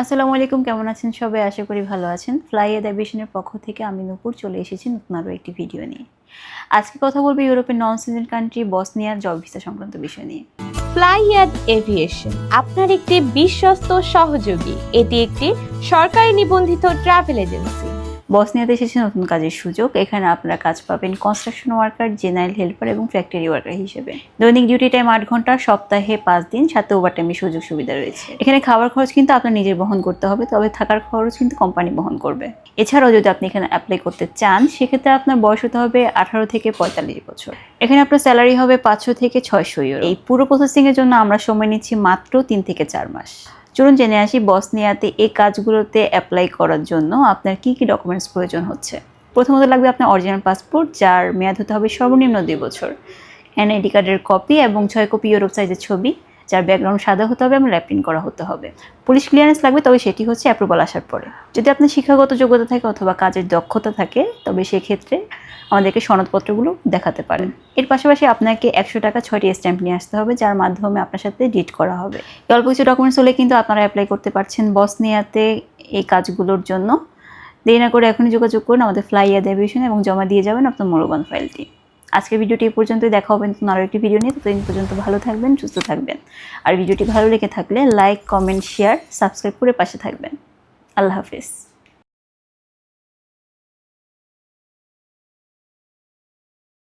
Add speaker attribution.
Speaker 1: আসসালামু আলাইকুম, কেমন আছেন সবাই? আশা করি ভালো আছেন। ফ্লাই এডাবিশনের পক্ষ থেকে আমি নূপুর চলে এসেছি নতুন আরও একটি ভিডিও নিয়ে। আজকে কথা বলব ইউরোপের নন সিজন কান্ট্রি বসনিয়ার জব ভিসা সংক্রান্ত বিষয় নিয়ে।
Speaker 2: ফ্লাই এড এভিয়েশন আপনার একটি বিশ্বস্ত সহযোগী। এটি একটি সরকারি নিবন্ধিত ট্রাভেল এজেন্সি
Speaker 1: বসনিয়াতে এসেছে নতুন কাজের সুযোগ। এখানে আপনারা কাজ পাবেন কনস্ট্রাকশন ওয়ার্কার জেনারেল হেল্পার এবং ফ্যাক্টরি ওয়ার্কার হিসেবে। দৈনিক ডিউটি টাইম আট ঘণ্টা, সপ্তাহে পাঁচ দিন, সাথে ওভার টাইমের সুযোগ সুবিধা রয়েছে। এখানে খাবার খরচ কিন্তু আপনার নিজের বহন করতে হবে, তবে থাকার খরচ কিন্তু কোম্পানি বহন করবে। এছাড়াও যদি আপনি এখানে অ্যাপ্লাই করতে চান, সেক্ষেত্রে আপনার বয়স হতে হবে আঠারো থেকে পঁয়তাল্লিশ বছর। এখানে আপনার স্যালারি হবে পাঁচশো থেকে ছয়শো ইউরো এই পুরো প্রসেসিংয়ের জন্য আমরা সময় নিচ্ছি মাত্র তিন থেকে চার মাস। চলুন জেনে আসি বসনিয়াতে এই কাজগুলোতে অ্যাপ্লাই করার জন্য আপনার কি কি ডকুমেন্টস প্রয়োজন হচ্ছে। প্রথমত লাগবে আপনার অরিজিনাল পাসপোর্ট যার মেয়াদ হতে হবে সর্বনিম্ন দুই বছর। এনআইডি কার্ডের কপি এবং ছয় কপি ইউরোপ সাইজের ছবি। যার ব্যাকগ্রাউন্ড সাদা হতে হবে এবং ল্যাপিন করা হতে হবে। পুলিশ ক্লিয়ারেন্স লাগবে, তবে সেটি হচ্ছে অ্যাপ্রুভাল আসার পরে। যদি আপনার শিক্ষাগত যোগ্যতা থাকে অথবা কাজের দক্ষতা থাকে, তবে সেক্ষেত্রে আমাদেরকে সনদপত্রগুলো দেখাতে পারেন। এর পাশাপাশি আপনাকে একশো টাকা ছয়টি স্ট্যাম্প নিয়ে আসতে হবে, যার মাধ্যমে আপনার সাথে ডিট করা হবে। অল্প কিছু ডকুমেন্টস হলে কিন্তু আপনারা অ্যাপ্লাই করতে পারছেন বসনিয়াতে এই কাজগুলোর জন্য। দেরি না করে এখনই যোগাযোগ করুন, আমাদের ফ্লাইয়া দেভিশন এবং জমা দিয়ে যাবেন আপনার মূল্যবান ফাইলটি আজকের ভিডিওটি এই পর্যন্তই। দেখা হবে নতুন আরও একটি ভিডিও নিয়ে। ততদিন পর্যন্ত ভালো থাকবেন, সুস্থ থাকবেন। আর ভিডিওটি ভালো লেগে থাকলে লাইক কমেন্ট শেয়ার সাবস্ক্রাইব করে পাশে থাকবেন। আল্লাহ হাফিজ।